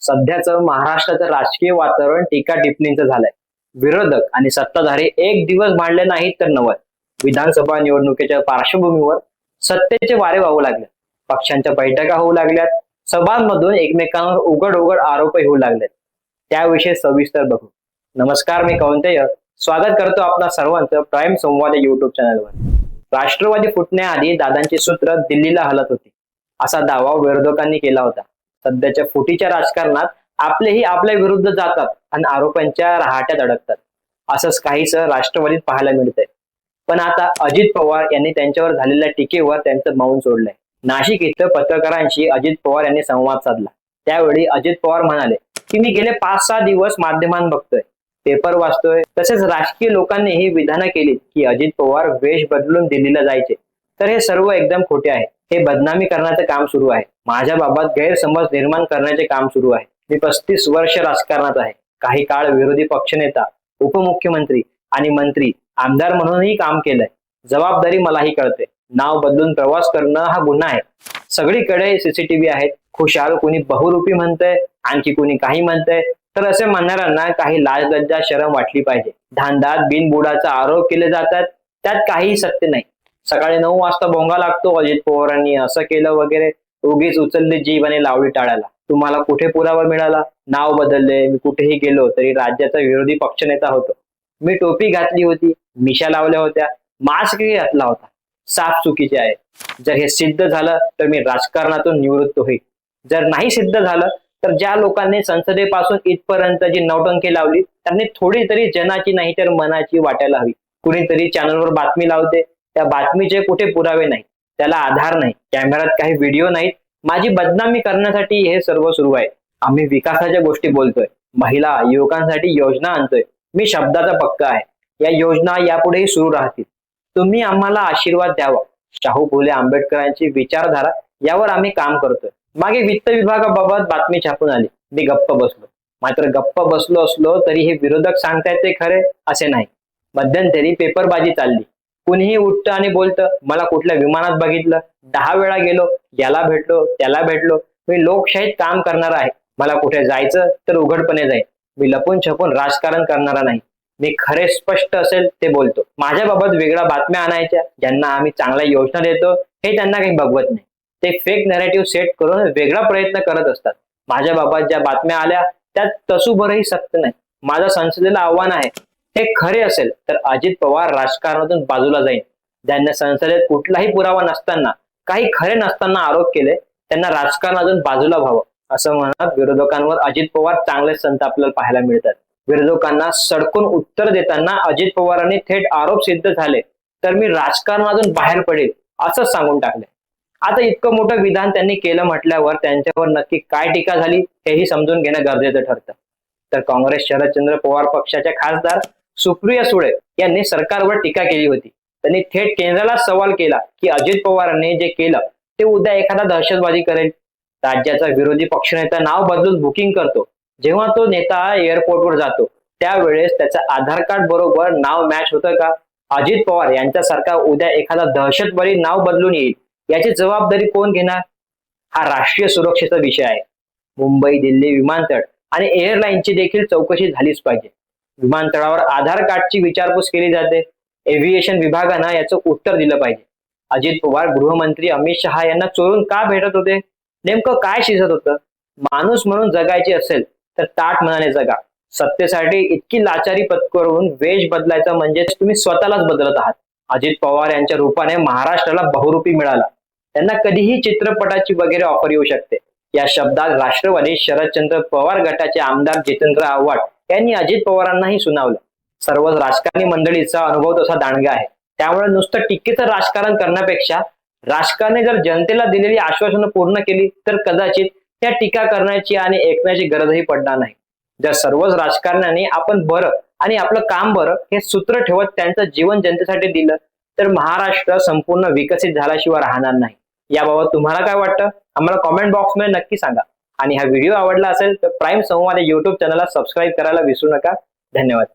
सध्याचं महाराष्ट्राचं राजकीय वातावरण टीका टिप्पणीचं झालंय. विरोधक आणि सत्ताधारी एक दिवस मांडले नाहीत तर नवल विधानसभा निवडणुकीच्या पार्श्वभूमीवर सत्तेचे वारे वाहू लागले. पक्षांच्या बैठका होऊ लागल्यात. सभांमधून एकमेकांवर उघड उघड आरोपही होऊ लागलेत. त्याविषयी सविस्तर बघू. नमस्कार मी कौंतय. स्वागत करतो आपणा सर्वांचं प्राईम संवाद युट्यूब चॅनलवर. राष्ट्रवादी फुटण्याआधी दादांची सूत्र दिल्लीला हलत होती. असा दावा विरोधकांनी केला होता. सध्याच्या फुटीच्या राजकारणात आपलेही आपल्या विरुद्ध जातात आणि आरोपांच्या रहाट्यात अडकतात. असंच काहीच राष्ट्रवादीत पाहायला मिळतंय. पण आता अजित पवार यांनी त्यांच्यावर झालेल्या टीकेवर त्यांचं मौन सोडलंय. नाशिक इथं पत्रकारांशी अजित पवार यांनी संवाद साधला. त्यावेळी अजित पवार म्हणाले की मी गेले पाच सहा दिवस माध्यमांत बघतोय. पेपर वाचतोय. तसेच राजकीय लोकांनी ही विधानं केली की अजित पवार वेश बदलून दिल्लीला जायचे. तर हे सर्व एकदम खोटे आहे. हे बदनामी करण्याचं काम सुरू आहे. माझ्या बाबत गैरसमज निर्माण करण्याचे काम सुरू आहे. मी पस्तीस वर्ष राजकारणात आहे. काही काळ विरोधी पक्षनेता उपमुख्यमंत्री आणि मंत्री आमदार म्हणूनही काम केलंय. जबाबदारी मलाही कळते. नाव बदलून प्रवास करणं हा गुन्हा आहे. सगळीकडे सीसीटीव्ही आहेत. खुशाल कोणी बहुरूपी म्हणतंय आणखी कोणी काही म्हणतंय तर असे म्हणणाऱ्यांना काही लाज लज्जा शरम वाटली पाहिजे. धांदात बिनबुडाचा आरोप केले जातात. त्यात काही सत्य नाही. सकाळी नऊ वाजता भोंगा लागतो अजित पवारांनी. असं केलं वगैरे उगीच उचलली जीव आणि लावली टाळायला. तुम्हाला कुठे पुरावा मिळाला? नाव बदलले. मी कुठेही गेलो तरी राज्याचा विरोधी पक्षनेता होतो. मी टोपी घातली होती. मिशा लावल्या होत्या. मास्कही घातला होता. साफ चुकीचे आहे. जर हे सिद्ध झालं तर मी राजकारणातून निवृत्त होईल. जर नाही सिद्ध झालं तर ज्या लोकांनी संसदेपासून इथपर्यंत जी नौटंकी लावली त्यांनी थोडी तरी जनाची नाही तर मनाची वाटायला हवी. कुणीतरी चॅनलवर बातमी लावते. त्या बातमीचे कुठे पुरावे नाही त्याला आधार नाही. कॅमेऱ्यात काही व्हिडिओ नाहीत. माझी बदनामी करण्यासाठी हे सर्व सुरू आहे. आम्ही विकासाच्या गोष्टी बोलतोय. महिला युवकांसाठी योजना आणतोय. मी शब्दाचा पक्का आहे. या योजना यापुढेही सुरू राहतील. तुम्ही आम्हाला आशीर्वाद द्यावा. शाहू फुले आंबेडकरांची विचारधारा यावर आम्ही काम करतोय. मागे वित्त विभागाबाबत बातमी छापून आली. मी गप्प बसलो. मात्र गप्प बसलो असलो तरी हे विरोधक सांगतायत ते खरे असे नाही. मध्यंतरी पेपरबाजी चालली. कुणीही उठतं आणि बोलतं मला कुठल्या विमानात बघितलं? दहा वेळा गेलो याला भेटलो त्याला भेटलो. मी लोकशाहीत काम करणार आहे. मला कुठे जायचं तर उघडपणे जाईल मी लपून छपून राजकारण करणारा नाही. मी खरे स्पष्ट असेल ते बोलतो. माझ्याबाबत वेगळ्या बातम्या आणायच्या ज्यांना आम्ही चांगल्या योजना देतो हे त्यांना काही बघवत नाही. ते फेक नॅरेटिव्ह सेट करून वेगळा प्रयत्न करत असतात. माझ्याबाबत ज्या बातम्या आल्या त्यात तसूभरही सत्य नाही. माझं संसदेला आव्हान आहे हे खरे असेल तर अजित पवार राजकारणातून बाजूला जाईल ज्यांना संसदेत कुठलाही पुरावा नसताना काही खरे नसताना आरोप केले त्यांना राजकारणातून बाजूला व्हावं असं म्हणत विरोधकांवर अजित पवार चांगले संत आपल्याला पाहायला मिळतात. विरोधकांना सडकून उत्तर देताना अजित पवारांनी थेट आरोप सिद्ध झाले तर मी राजकारणातून बाहेर पडेल असंच सांगून टाकले. आता इतकं मोठं विधान त्यांनी केलं म्हटल्यावर त्यांच्यावर नक्की काय टीका झाली हेही समजून घेणं गरजेचं ठरतं. तर काँग्रेस शरदचंद्र पवार पक्षाचे खासदार सुप्रिया सुळे यांनी सरकारवर टीका केली होती. त्यांनी थेट केंद्राला सवाल केला की अजित पवारांनी जे केलं ते उद्या एखादा दहशतवादी करेल. राज्याचा विरोधी पक्षनेता नाव बदलून बुकिंग करतो. जेव्हा तो नेता एअरपोर्टवर जातो त्यावेळेस त्याचा आधार कार्ड बरोबर नाव मॅच होतं का? अजित पवार यांच्यासारखा उद्या एखादा दहशतवादी नाव बदलून येईल याची जबाबदारी कोण घेणार? हा राष्ट्रीय सुरक्षेचा विषय आहे. मुंबई दिल्ली विमानतळ आणि एअरलाईनची देखील चौकशी झालीच पाहिजे. विमानतळावर आधार कार्डची विचारपूस केली जाते. एव्हिएशन विभागानं याचं उत्तर दिलं पाहिजे. अजित पवार गृहमंत्री अमित शहा यांना चोरून का भेटत होते? नेमकं काय शिजत होतं? माणूस म्हणून जगायचे असेल तर ताट मनाने जगा. सत्तेसाठी इतकी लाचारी पत्करून वेश बदलायचा म्हणजे तुम्ही स्वतःलाच बदलत आहात. अजित पवार यांच्या रूपाने महाराष्ट्राला बहुरूपी मिळाला. त्यांना कधीही चित्रपटाची वगैरे ऑफर येऊ शकते. या शब्दात राष्ट्रवादी शरदचंद्र पवार गटाचे आमदार जितेंद्र आव्हाड यांनी अजित पवारांनाही सुनावलं. सर्वच राजकारणी मंडळीचा अनुभव तसा दांडगा आहे. त्यामुळे नुसतं टिकेचं राजकारण करण्यापेक्षा राजकारणी जर जनतेला दिलेली आश्वासनं पूर्ण केली तर कदाचित त्या टीका करण्याची आणि ऐकण्याची गरजही पडणार नाही. जर सर्वच राजकारण्यांनी आपण बरं आणि आपलं काम बरं हे सूत्र ठेवत त्यांचं जीवन जनतेसाठी दिलं तर महाराष्ट्र संपूर्ण विकसित झाल्याशिवाय राहणार नाही. याबाबत तुम्हाला काय वाटतं? आम्हाला कॉमेंट बॉक्समध्ये नक्की सांगा. आणि हा व्हिडिओ आवडला असेल तर प्राईम संवाद या युट्यूब चॅनलला सबस्क्राईब करायला विसरू नका. धन्यवाद.